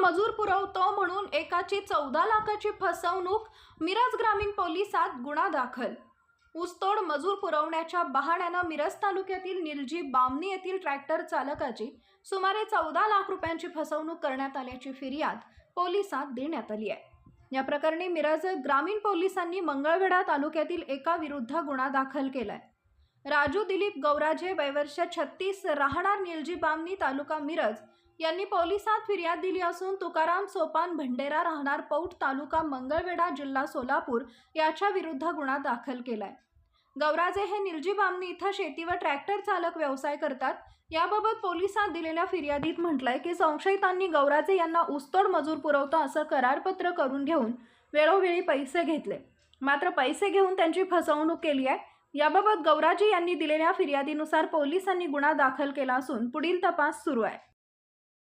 मजूर पुरवतो म्हणून एकाची चौदा लाखाची फसवणूक मिरज ग्रामीण पोलिसात गुन्हा दाखल. ऊसतोड मजूर पुरवण्याच्या बहाण्यानं मिरज तालुक्यातील निलजी बामणी येथील ट्रॅक्टर चालकाची सुमारे चौदा लाख रुपयांची फसवणूक करण्यात आल्याची फिर्याद पोलिसात देण्यात आली आहे. या प्रकरणी मिरज ग्रामीण पोलिसांनी मंगळवेढा तालुक्यातील एका विरुद्ध गुन्हा दाखल केलाय. राजू दिलीप गौराजे वयवर्ष छत्तीस राहणार निलजी बामणी तालुका मिरज यांनी पोलिसात फिर्याद दिली असून तुकाराम सोपान भंडेरा राहणार पौठ तालुका मंगळवेढा जिल्हा सोलापूर याच्या विरुद्ध गुन्हा दाखल केलाय. गौराजे हे निलजी बामणी इथं शेती व ट्रॅक्टर चालक व्यवसाय करतात. याबाबत पोलिसात दिलेल्या फिर्यादीत म्हटलंय की संशयितांनी गौराजे यांना ऊसतोड मजूर पुरवतो असं करारपत्र करून घेऊन वेळोवेळी पैसे घेतले. मात्र पैसे घेऊन त्यांची फसवणूक केली आहे. याबाबत गौराजी यांनी दिलेल्या फिर्यादीनुसार पोलिसांनी गुन्हा दाखल केला असून पुढील तपास सुरू आहे.